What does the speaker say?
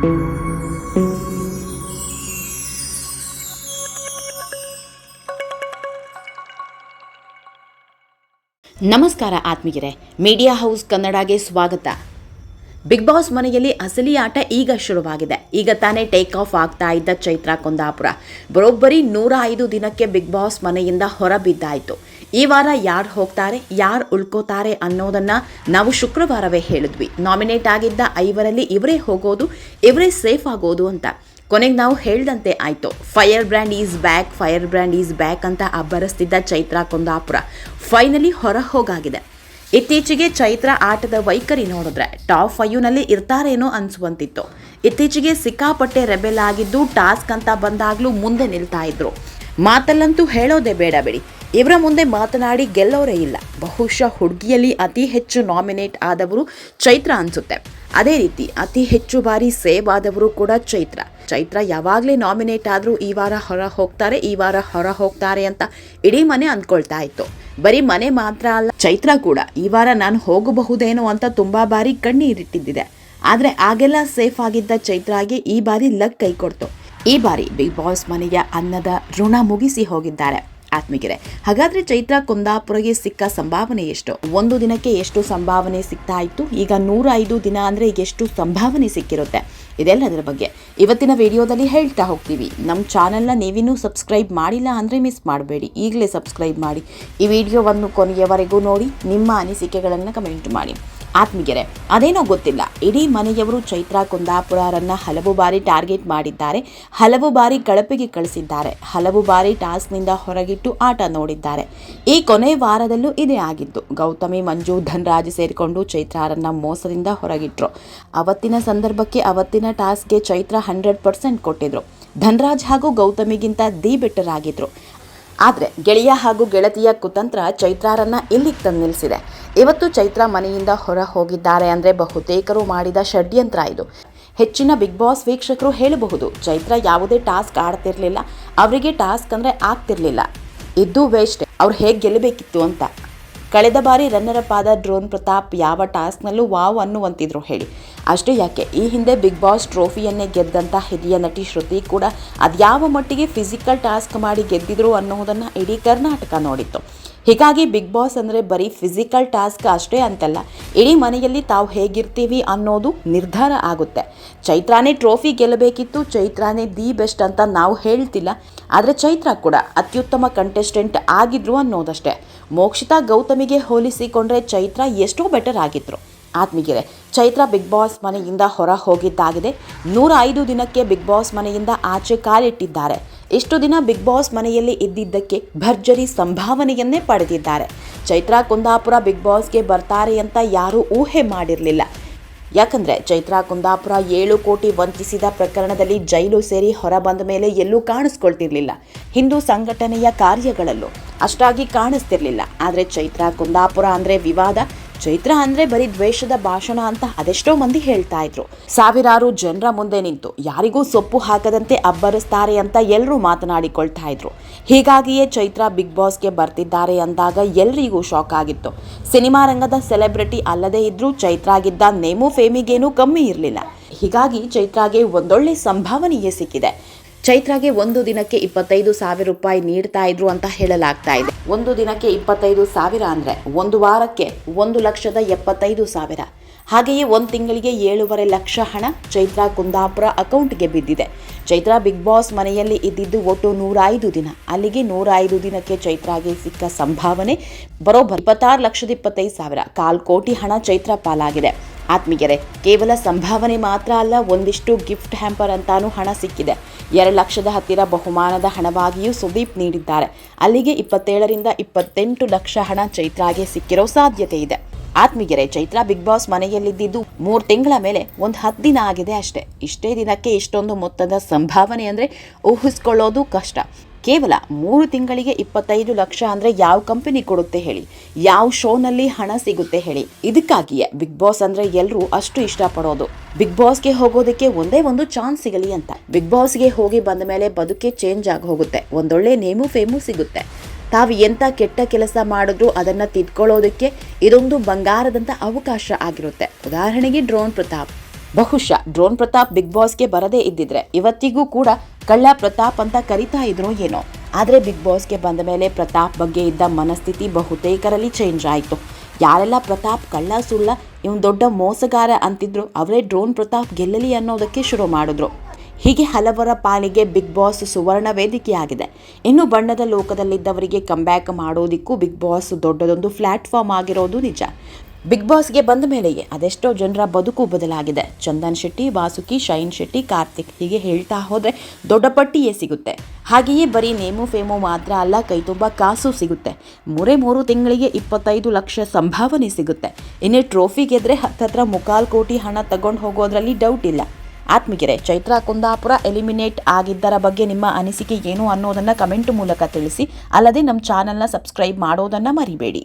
ನಮಸ್ಕಾರ ಆತ್ಮೀಯರೇ media house ಕನ್ನಡಗೆ ಸ್ವಾಗತ. ಬಿಗ್ ಬಾಸ್ ಮನೆಯಲ್ಲಿ ಅಸಲಿ ಆಟ ಈಗ ಶುರುವಾಗಿದೆ. ಈಗ ತಾನೇ ಟೇಕ್ ಆಫ್ ಆಗ್ತಾ ಇದ್ದ ಚೈತ್ರಾ ಕುಂದಾಪುರ. ಬರೋಬ್ಬರಿ ನೂರ ಐದು ದಿನಕ್ಕೆ ಬಿಗ್ ಬಾಸ್ ಮನೆಯಿಂದ ಹೊರಬಿದ್ದಾಯಿತು ಈ ವಾರ ಯಾರು ಹೋಗ್ತಾರೆ, ಯಾರು ಉಳ್ಕೋತಾರೆ ಅನ್ನೋದನ್ನು ನಾವು ಶುಕ್ರವಾರವೇ ಹೇಳಿದ್ವಿ. ನಾಮಿನೇಟ್ ಆಗಿದ್ದ ಐವರಲ್ಲಿ ಇವರೇ ಹೋಗೋದು, ಇವರೇ ಸೇಫ್ ಆಗೋದು ಅಂತ. ಕೊನೆಗೆ ನಾವು ಹೇಳ್ದಂತೆ ಆಯಿತು. Fire brand is back fire brand is back ಅಂತ ಅಬ್ಬರಿಸ್ತಿದ್ದ ಚೈತ್ರ ಕುಂದಾಪುರ. ಫೈನಲಿ ಹೊರ ಹೋಗಾಗಿದೆ. ಇತ್ತೀಚೆಗೆ ಚೈತ್ರ ಆಟದ ವೈಖರಿ ನೋಡಿದ್ರೆ ಟಾಪ್ ಫೈವ್ನಲ್ಲಿ ಇರ್ತಾರೇನೋ ಅನಿಸುವಂತಿತ್ತು. ಇತ್ತೀಚೆಗೆ ಸಿಕ್ಕಾಪಟ್ಟೆ ರೆಬೆಲ್ ಆಗಿದ್ದು ಟಾಸ್ಕ್ ಅಂತ ಬಂದಾಗಲೂ ಮುಂದೆ ನಿಲ್ತಾ ಇದ್ರು. ಮಾತಲ್ಲಂತೂ ಹೇಳೋದೇ ಬೇಡ ಬಿಡಿ. ಇವರ ಮುಂದೆ ಮಾತನಾಡಿ ಗೆಲ್ಲೋರೇ ಇಲ್ಲ. ಬಹುಶಃ ಹುಡುಗಿಯಲ್ಲಿ ಅತಿ ಹೆಚ್ಚು ನಾಮಿನೇಟ್ ಆದವರು ಚೈತ್ರ ಅನ್ಸುತ್ತೆ. ಅದೇ ರೀತಿ ಅತಿ ಹೆಚ್ಚು ಬಾರಿ ಸೇವ್ ಆದವರು ಕೂಡ ಚೈತ್ರ. ಚೈತ್ರ ಯಾವಾಗಲೇ ನಾಮಿನೇಟ್ ಆದರೂ ಈ ವಾರ ಹೊರ ಹೋಗ್ತಾರೆ, ಈ ವಾರ ಹೊರ ಹೋಗ್ತಾರೆ ಅಂತ ಇಡೀ ಮನೆ ಅಂದ್ಕೊಳ್ತಾ ಇತ್ತು. ಬರೀ ಮನೆ ಮಾತ್ರ ಅಲ್ಲ, ಚೈತ್ರ ಕೂಡ ಈ ವಾರ ನಾನು ಹೋಗಬಹುದೇನೋ ಅಂತ ತುಂಬ ಬಾರಿ ಕಣ್ಣೀರಿಟ್ಟಿದ್ದಿದೆ. ಆದರೆ ಆಗೆಲ್ಲ ಸೇಫ್ ಆಗಿದ್ದ ಚೈತ್ರಾಗೆ ಈ ಬಾರಿ ಲಕ್ ಕೈ ಕೊಡ್ತು. ಈ ಬಾರಿ ಬಿಗ್ ಬಾಸ್ ಮನೆಯ ಅನ್ನದ ಋಣ ಮುಗಿಸಿ ಹೋಗಿದ್ದಾರೆ. ಆತ್ಮಿಗೆರೆ ಹಾಗಾದ್ರೆ ಚೈತ್ರ ಕುಂದಾಪುರಗೆ ಸಿಕ್ಕ ಸಂಭಾವನೆ ಎಷ್ಟು? ಒಂದು ದಿನಕ್ಕೆ ಎಷ್ಟು ಸಂಭಾವನೆ ಸಿಗ್ತಾ ಇತ್ತು ಈಗ ನೂರ ಐದು ದಿನ ಅಂದ್ರೆ ಎಷ್ಟು ಸಂಭಾವನೆ ಸಿಕ್ಕಿರುತ್ತೆ? ಇದೆಲ್ಲ ಅದರ ಬಗ್ಗೆ ಇವತ್ತಿನ ವಿಡಿಯೋದಲ್ಲಿ ಹೇಳ್ತಾ ಹೋಗ್ತೀವಿ. ನಮ್ಮ ಚಾನೆಲ್ನ ನೀವಿನ್ನೂ ಸಬ್ಸ್ಕ್ರೈಬ್ ಮಾಡಿಲ್ಲ ಅಂದರೆ ಮಿಸ್ ಮಾಡಬೇಡಿ. ಈಗಲೇ ಸಬ್ಸ್ಕ್ರೈಬ್ ಮಾಡಿ. ಈ ವಿಡಿಯೋವನ್ನು ಕೊನೆಯವರೆಗೂ ನೋಡಿ. ನಿಮ್ಮ ಅನಿಸಿಕೆಗಳನ್ನು ಕಮೆಂಟ್ ಮಾಡಿ. ಆತ್ಮೀಗೆರೆ ಅದೇನೋ ಗೊತ್ತಿಲ್ಲ. ಇಡೀ ಮನೆಯವರು ಚೈತ್ರ, ಕುಂದಾಪುರರನ್ನು ಹಲವು ಬಾರಿ ಟಾರ್ಗೆಟ್ ಮಾಡಿದ್ದಾರೆ, ಹಲವು ಬಾರಿ ಕಳಪೆಗೆ ಕಳಿಸಿದ್ದಾರೆ, ಹಲವು ಬಾರಿ ಟಾಸ್ಕ್ನಿಂದ ಹೊರಗಿಟ್ಟು ಆಟ ನೋಡಿದ್ದಾರೆ. ಈ ಕೊನೆ ವಾರದಲ್ಲೂ ಇದೇ ಆಗಿದ್ದು ಗೌತಮಿ, ಮಂಜು, ಧನ್ರಾಜ್ ಸೇರಿಕೊಂಡು ಚೈತ್ರಾರನ್ನ ಮೋಸದಿಂದ ಹೊರಗಿಟ್ರು. ಅವತ್ತಿನ ಸಂದರ್ಭಕ್ಕೆ ಅವತ್ತಿನ ಟಾಸ್ಕ್ಗೆ ಚೈತ್ರ ಹಂಡ್ರೆಡ್ ಪರ್ಸೆಂಟ್ ಕೊಟ್ಟಿದ್ರು. ಧನ್ರಾಜ್ ಹಾಗೂ ಗೌತಮಿಗಿಂತ ದಿ ಬೆಟರ್ ಆಗಿದ್ರು. ಆದರೆ ಗೆಳೆಯ ಹಾಗೂ ಗೆಳತಿಯ ಕುತಂತ್ರ ಚೈತ್ರಾರನ್ನ ಇಲ್ಲಿಗೆ ತಂದು ನಿಲ್ಲಿಸಿದೆ ಇವತ್ತು ಚೈತ್ರ ಮನೆಯಿಂದ ಹೊರ ಹೋಗಿದ್ದಾರೆ ಅಂದರೆ ಬಹುತೇಕರು ಮಾಡಿದ ಷಡ್ಯಂತ್ರ ಇದು. ಹೆಚ್ಚಿನ ಬಿಗ್ ಬಾಸ್ ವೀಕ್ಷಕರು ಹೇಳಬಹುದು, ಚೈತ್ರ ಯಾವುದೇ ಟಾಸ್ಕ್ ಆಡ್ತಿರ್ಲಿಲ್ಲ, ಅವರಿಗೆ ಟಾಸ್ಕ್ ಅಂದರೆ ಆಗ್ತಿರ್ಲಿಲ್ಲ. ಇದ್ದು ವೇಸ್ಟ್ ಅವ್ರು ಹೇಗೆ ಗೆಲ್ಲಬೇಕಿತ್ತು ಅಂತ. ಕಳೆದ ಬಾರಿ ರನ್ನರ್ ಅಪ್ ಆದ ಡ್ರೋನ್ ಪ್ರತಾಪ್ ಯಾವ ಟಾಸ್ಕ್ನಲ್ಲೂ ವಾವ್ ಅನ್ನುವಂತಿದ್ರು, ಹೇಳಿ. ಅಷ್ಟೇ ಯಾಕೆ, ಈ ಹಿಂದೆ ಬಿಗ್ ಬಾಸ್ ಟ್ರೋಫಿಯನ್ನೇ ಗೆದ್ದಂಥ ಹಿರಿಯ ನಟಿ ಶ್ರುತಿ ಕೂಡ ಅದ್ಯಾವ ಮಟ್ಟಿಗೆ ಫಿಸಿಕಲ್ ಟಾಸ್ಕ್ ಮಾಡಿ ಗೆದ್ದಿದ್ರು ಅನ್ನೋದನ್ನು ಇಡೀ ಕರ್ನಾಟಕ ನೋಡಿತ್ತು. ಹೀಗಾಗಿ ಬಿಗ್ ಬಾಸ್ ಅಂದರೆ ಬರೀ ಫಿಸಿಕಲ್ ಟಾಸ್ಕ್ ಅಷ್ಟೇ ಅಂತಲ್ಲ. ಇಡೀ ಮನೆಯಲ್ಲಿ ತಾವು ಹೇಗಿರ್ತೀವಿ ಅನ್ನೋದು ನಿರ್ಧಾರ ಆಗುತ್ತೆ. ಚೈತ್ರಾನೇ ಟ್ರೋಫಿ ಗೆಲ್ಲಬೇಕಿತ್ತು, ಚೈತ್ರಾನೇ ದಿ ಬೆಸ್ಟ್ ಅಂತ ನಾವು ಹೇಳ್ತಿಲ್ಲ. ಆದರೆ ಚೈತ್ರ ಕೂಡ ಅತ್ಯುತ್ತಮ ಕಂಟೆಸ್ಟೆಂಟ್ ಆಗಿದ್ರು ಅನ್ನೋದಷ್ಟೇ. ಮೋಕ್ಷಿತಾ ಗೌತಮಿಗೆ ಹೋಲಿಸಿಕೊಂಡ್ರೆ ಚೈತ್ರ ಎಷ್ಟೋ ಬೆಟರ್ ಆಗಿದ್ರು. ಆತ್ಮೀಗೆರೆ, ಚೈತ್ರ ಬಿಗ್ ಬಾಸ್ ಮನೆಯಿಂದ ಹೊರ ಹೋಗಿದ್ದಾಗಿದೆ. ನೂರ ಐದು ದಿನಕ್ಕೆ ಬಿಗ್ ಬಾಸ್ ಮನೆಯಿಂದ ಆಚೆ ಕಾಲಿಟ್ಟಿದ್ದಾರೆ. ಇಷ್ಟು ದಿನ ಬಿಗ್ ಬಾಸ್ ಮನೆಯಲ್ಲಿ ಇದ್ದಿದ್ದಕ್ಕೆ ಭರ್ಜರಿ ಸಂಭಾವನೆಯನ್ನೇ ಪಡೆದಿದ್ದಾರೆ. ಚೈತ್ರಾ ಕುಂದಾಪುರ ಬಿಗ್ ಬಾಸ್ಗೆ ಬರ್ತಾರೆ ಅಂತ ಯಾರೂ ಊಹೆ ಮಾಡಿರಲಿಲ್ಲ. ಯಾಕಂದ್ರೆ ಚೈತ್ರಾ ಕುಂದಾಪುರ ಏಳು ಕೋಟಿ ವಂಚಿಸಿದ ಪ್ರಕರಣದಲ್ಲಿ ಜೈಲು ಸೇರಿ ಹೊರ ಬಂದ ಮೇಲೆ ಎಲ್ಲೂ ಕಾಣಿಸ್ಕೊಳ್ತಿರ್ಲಿಲ್ಲ. ಹಿಂದೂ ಸಂಘಟನೆಯ ಕಾರ್ಯಗಳಲ್ಲೂ ಅಷ್ಟಾಗಿ ಕಾಣಿಸ್ತಿರ್ಲಿಲ್ಲ. ಆದರೆ ಚೈತ್ರಾ ಕುಂದಾಪುರ ಅಂದರೆ ವಿವಾದ. ಚೈತ್ರ ಅಂದ್ರೆ ಬರೀ ದ್ವೇಷದ ಭಾಷಣ ಅಂತ ಅದೆಷ್ಟೋ ಮಂದಿ ಹೇಳ್ತಾ ಇದ್ರು. ಸಾವಿರಾರು ಜನರ ಮುಂದೆ ನಿಂತು ಯಾರಿಗೂ ಸೊಪ್ಪು ಹಾಕದಂತೆ ಅಬ್ಬರಿಸ್ತಾರೆ ಅಂತ ಎಲ್ಲರೂ ಮಾತನಾಡಿಕೊಳ್ತಾ ಇದ್ರು. ಹೀಗಾಗಿಯೇ ಚೈತ್ರ ಬಿಗ್ ಬಾಸ್ಗೆ ಬರ್ತಿದ್ದಾರೆ ಅಂದಾಗ ಎಲ್ರಿಗೂ ಶಾಕ್ ಆಗಿತ್ತು. ಸಿನಿಮಾ ರಂಗದ ಸೆಲೆಬ್ರಿಟಿ ಅಲ್ಲದೇ ಇದ್ರೂ ಚೈತ್ರಾಗಿದ್ದ ನೇಮು ಫೇಮಿಗೇನೂ ಕಮ್ಮಿ ಇರಲಿಲ್ಲ. ಹೀಗಾಗಿ ಚೈತ್ರಾಗೆ ಒಂದೊಳ್ಳೆ ಸಂಭಾವನೆಯೇ ಸಿಕ್ಕಿದೆ. ಚೈತ್ರಾಗೆ ಒಂದು ದಿನಕ್ಕೆ ಇಪ್ಪತ್ತೈದು ಸಾವಿರ ರೂಪಾಯಿ ನೀಡ್ತಾ ಇದ್ರು ಅಂತ ಹೇಳಲಾಗ್ತಾ ಇದೆ. ಒಂದು ದಿನಕ್ಕೆ ಇಪ್ಪತ್ತೈದು ಸಾವಿರ ಅಂದ್ರೆ ಒಂದು ವಾರಕ್ಕೆ ಒಂದು ಲಕ್ಷದ ಎಪ್ಪತ್ತೈದು ಸಾವಿರ. ಹಾಗೆಯೇ ಒಂದು ತಿಂಗಳಿಗೆ ಏಳೂವರೆ ಲಕ್ಷ ಹಣ ಚೈತ್ರಾ ಕುಂದಾಪುರ ಅಕೌಂಟ್ಗೆ ಬಿದ್ದಿದೆ. ಚೈತ್ರಾ ಬಿಗ್ ಬಾಸ್ ಮನೆಯಲ್ಲಿ ಇದ್ದಿದ್ದು ಒಟ್ಟು ನೂರ ಐದು ದಿನ. ಅಲ್ಲಿಗೆ ನೂರ ಐದು ದಿನಕ್ಕೆ ಚೈತ್ರಾಗೆ ಸಿಕ್ಕ ಸಂಭಾವನೆ ಬರೋಬ್ಬರ. ಇಪ್ಪತ್ತಾರು ಲಕ್ಷದ ಇಪ್ಪತ್ತೈದು ಸಾವಿರ. ಕಾಲು ಕೋಟಿ ಹಣ ಚೈತ್ರಾ ಪಾಲಾಗಿದೆ. ಆತ್ಮೀಯರೇ, ಕೇವಲ ಸಂಭಾವನೆ ಮಾತ್ರ ಅಲ್ಲ, ಒಂದಿಷ್ಟು ಗಿಫ್ಟ್ ಹ್ಯಾಂಪರ್ ಅಂತಾನೂ ಹಣ ಸಿಕ್ಕಿದೆ. ಎರಡು ಲಕ್ಷದ ಹತ್ತಿರ ಬಹುಮಾನದ ಹಣವಾಗಿಯೂ ಸುದೀಪ್ ನೀಡಿದ್ದಾರೆ. ಅಲ್ಲಿಗೆ ಇಪ್ಪತ್ತೇಳರಿಂದ ಇಪ್ಪತ್ತೆಂಟು ಲಕ್ಷ ಹಣ ಚೈತ್ರಾಗೆ ಸಿಕ್ಕಿರೋ ಸಾಧ್ಯತೆ ಇದೆ. ಆತ್ಮೀಯರೇ ಚೈತ್ರ ಬಿಗ್ ಬಾಸ್ ಮನೆಯಲ್ಲಿದ್ದಿದ್ದು ಮೂರು ತಿಂಗಳ ಮೇಲೆ ಒಂದು ಹತ್ತು ದಿನ ಆಗಿದೆ ಅಷ್ಟೇ. ಇಷ್ಟೇ ದಿನಕ್ಕೆ ಇಷ್ಟೊಂದು ಮೊತ್ತದ ಸಂಭಾವನೆ ಅಂದರೆ ಊಹಿಸ್ಕೊಳ್ಳೋದು ಕಷ್ಟ. ಕೇವಲ ಮೂರು ತಿಂಗಳಿಗೆ ಇಪ್ಪತ್ತೈದು ಲಕ್ಷ ಅಂದರೆ ಯಾವ ಕಂಪನಿ ಕೊಡುತ್ತೆ ಹೇಳಿ, ಯಾವ ಶೋನಲ್ಲಿ ಹಣ ಸಿಗುತ್ತೆ ಹೇಳಿ, ಇದಕ್ಕಾಗಿಯೇ ಬಿಗ್ ಬಾಸ್ ಅಂದರೆ ಎಲ್ಲರೂ ಅಷ್ಟು ಇಷ್ಟಪಡೋದು. ಬಿಗ್ ಬಾಸ್ಗೆ ಹೋಗೋದಕ್ಕೆ ಒಂದೇ ಒಂದು ಚಾನ್ಸ್ ಸಿಗಲಿ ಅಂತ. ಬಿಗ್ ಬಾಸ್ಗೆ ಹೋಗಿ ಬಂದ ಮೇಲೆ ಬದುಕೆ ಚೇಂಜ್ ಆಗಿ ಹೋಗುತ್ತೆ. ಒಂದೊಳ್ಳೆ ನೇಮು ಫೇಮು ಸಿಗುತ್ತೆ. ತಾವು ಎಂಥ ಕೆಟ್ಟ ಕೆಲಸ ಮಾಡಿದ್ರು ಅದನ್ನು ತಿದ್ಕೊಳ್ಳೋದಕ್ಕೆ ಇದೊಂದು ಬಂಗಾರದಂಥ ಅವಕಾಶ ಆಗಿರುತ್ತೆ. ಉದಾಹರಣೆಗೆ ಡ್ರೋನ್ ಪ್ರತಾಪ್. ಬಹುಶಃ ಡ್ರೋನ್ ಪ್ರತಾಪ್ ಬಿಗ್ ಬಾಸ್ಗೆ ಬರದೇ ಇದ್ದಿದ್ರೆ ಇವತ್ತಿಗೂ ಕೂಡ ಕಳ್ಳ ಪ್ರತಾಪ್ ಅಂತ ಕರಿತಾ ಇದ್ರೋ ಏನೋ. ಆದರೆ ಬಿಗ್ ಬಾಸ್ಗೆ ಬಂದ ಮೇಲೆ ಪ್ರತಾಪ್ ಬಗ್ಗೆ ಇದ್ದ ಮನಸ್ಥಿತಿ ಬಹುತೇಕರಲ್ಲಿ ಚೇಂಜ್ ಆಯಿತು. ಯಾರೆಲ್ಲ ಪ್ರತಾಪ್ ಕಳ್ಳ ಸುಳ್ಳ, ಇವನು ದೊಡ್ಡ ಮೋಸಗಾರ ಅಂತಿದ್ರು, ಅವರೇ ಡ್ರೋನ್ ಪ್ರತಾಪ್ ಗೆಲ್ಲಲಿ ಅನ್ನೋದಕ್ಕೆ ಶುರು ಮಾಡಿದ್ರು. ಹೀಗೆ ಹಲವರ ಪಾಲಿಗೆ ಬಿಗ್ ಬಾಸ್ ಸುವರ್ಣ ವೇದಿಕೆಯಾಗಿದೆ. ಇನ್ನು ಬಣ್ಣದ ಲೋಕದಲ್ಲಿದ್ದವರಿಗೆ ಕಂಬ್ಯಾಕ್ ಮಾಡೋದಿಕ್ಕೂ ಬಿಗ್ ಬಾಸ್ ದೊಡ್ಡದೊಂದು ಪ್ಲಾಟ್ಫಾರ್ಮ್ ಆಗಿರೋದು ನಿಜ. ಬಿಗ್ ಬಾಸ್ಗೆ ಬಂದ ಮೇಲೆಯೇ ಅದೆಷ್ಟೋ ಜನರ ಬದುಕು ಬದಲಾಗಿದೆ. ಚಂದನ್ ಶೆಟ್ಟಿ, ವಾಸುಕಿ, ಶೈನ್ ಶೆಟ್ಟಿ, ಕಾರ್ತಿಕ್ ಹೀಗೆ ಹೇಳ್ತಾ ಹೋದರೆ ದೊಡ್ಡ ಪಟ್ಟಿಯೇ ಸಿಗುತ್ತೆ. ಹಾಗೆಯೇ ಬರೀ ನೇಮು ಫೇಮು ಮಾತ್ರ ಅಲ್ಲ ಕೈ ತುಂಬ ಕಾಸು ಸಿಗುತ್ತೆ. ಮೂರೇ ಮೂರು ತಿಂಗಳಿಗೆ ಇಪ್ಪತ್ತೈದು ಲಕ್ಷ ಸಂಭಾವನೆ ಸಿಗುತ್ತೆ. ಇನ್ನೇ ಟ್ರೋಫಿ ಗೆದ್ರೆ ಹತ್ತತ್ರ ಮುಕ್ಕಾಲು ಕೋಟಿ ಹಣ ತಗೊಂಡು ಹೋಗೋದ್ರಲ್ಲಿ ಡೌಟ್ ಇಲ್ಲ. ಆತ್ಮಿಗೆರೆ ಚೈತ್ರಾ ಕುಂದಾಪುರ ಎಲಿಮಿನೇಟ್ ಆಗಿದ್ದರ ಬಗ್ಗೆ ನಿಮ್ಮ ಅನಿಸಿಕೆ ಏನು ಅನ್ನೋದನ್ನು ಕಮೆಂಟ್ ಮೂಲಕ ತಿಳಿಸಿ. ಅಲ್ಲದೆ ನಮ್ಮ ಚಾನಲ್ನ ಸಬ್ಸ್ಕ್ರೈಬ್ ಮಾಡೋದನ್ನು ಮರಿಬೇಡಿ.